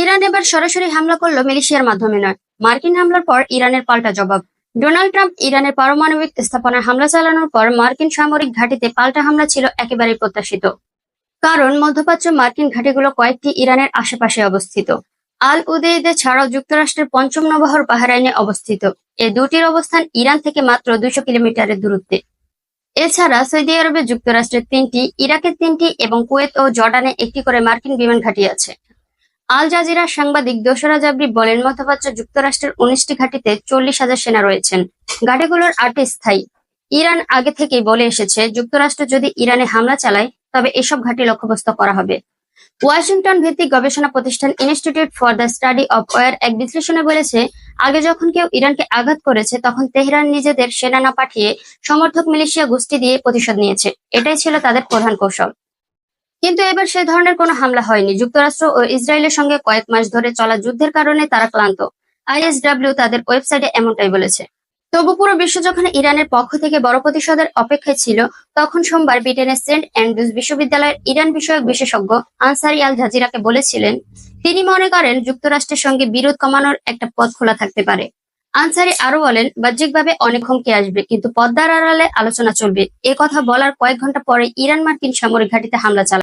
Iran এবার সরাসরি হামলা করল মালয়েশিয়ার মাধ্যমে নয়। মার্কিন হামলার পর ইরানের পাল্টা জবাব। ডোনাল্ড ট্রাম্প ইরানের পারমাণবিক স্থাপনায় হামলা চালানোর পর মার্কিন সামরিক ঘাঁটিতে পাল্টা হামলা ছিল একেবারেই প্রত্যাশিত। কারণ মধ্যপ্রাচ্য মার্কিন ঘাঁটিগুলো কয়েকটি ইরানের আশেপাশে অবস্থিত। আল উদেইদে ছাড়াও যুক্তরাষ্ট্রের পঞ্চম নবহর বাহরাইনে অবস্থিত। এই দুটির অবস্থান ইরান থেকে মাত্র দুশো কিলোমিটারের দূরত্বে। এছাড়া সৌদি আরবে যুক্তরাষ্ট্রের তিনটি, ইরাকের তিনটি এবং কুয়েত ও জর্ডানে একটি করে মার্কিন বিমান ঘাঁটি আছে। আল জাজিরা সাংবাদিক দোসরা জাবরি বলেন মধ্যপ্রাচ্য যুক্তরাষ্ট্রের উনিশটি ঘাঁটিতে চল্লিশ হাজার সেনা রয়েছেন। ঘাঁটিগুলোর আটটি স্থায়ী। ইরান আগে থেকেই বলে এসেছে, যুক্তরাষ্ট্র যদি ইরানে হামলা চালায়, তবে এসব ঘাঁটি লক্ষ্যবস্তু করা হবে। ওয়াশিংটন ভিত্তিক গবেষণা প্রতিষ্ঠান institute for the study of war এক বিশ্লেষণে বলেছে, আগে যখন কেউ ইরানকে আঘাত করেছে, তখন তেহরান নিজেদের সেনা না পাঠিয়ে সমর্থক মিলিশিয়া গোষ্ঠী দিয়ে প্রতিশোধ নিয়েছে। এটাই ছিল তাদের প্রধান কৌশল। কিন্তু এবার সে ধরনের কোনো হামলা হয়নি। যুক্তরাষ্ট্র ও ইসরায়েলের সঙ্গে কয়েক মাস ধরে চলা যুদ্ধের কারণে তারা ক্লান্ত। আইএসডব্লিউ তাদের ওয়েবসাইটে এমনটাই বলেছে। তবু পুরো বিশ্ব যখন ইরানের পক্ষ থেকে বড় প্রতিশোধের অপেক্ষায় ছিল, তখন সোমবার ব্রিটেনের সেন্ট অ্যান্ড্রুজ বিশ্ববিদ্যালয়ের ইরান বিষয়ক বিশেষজ্ঞ আনসারি আল জাজিরাকে বলেছিলেন, তিনি মনে করেন যুক্তরাষ্ট্রের সঙ্গে বিরোধ কমানোর একটা পথ খোলা থাকতে পারে। আনসারি আরও বলেন, বাহ্যিকভাবে অনেক হুমকি আসবে, কিন্তু পদ্মার আড়ালে আলোচনা চলবে। এ কথা বলার কয়েক ঘণ্টা পরে ইরান মার্কিন সামরিক ঘাঁটিতে হামলা চালায়।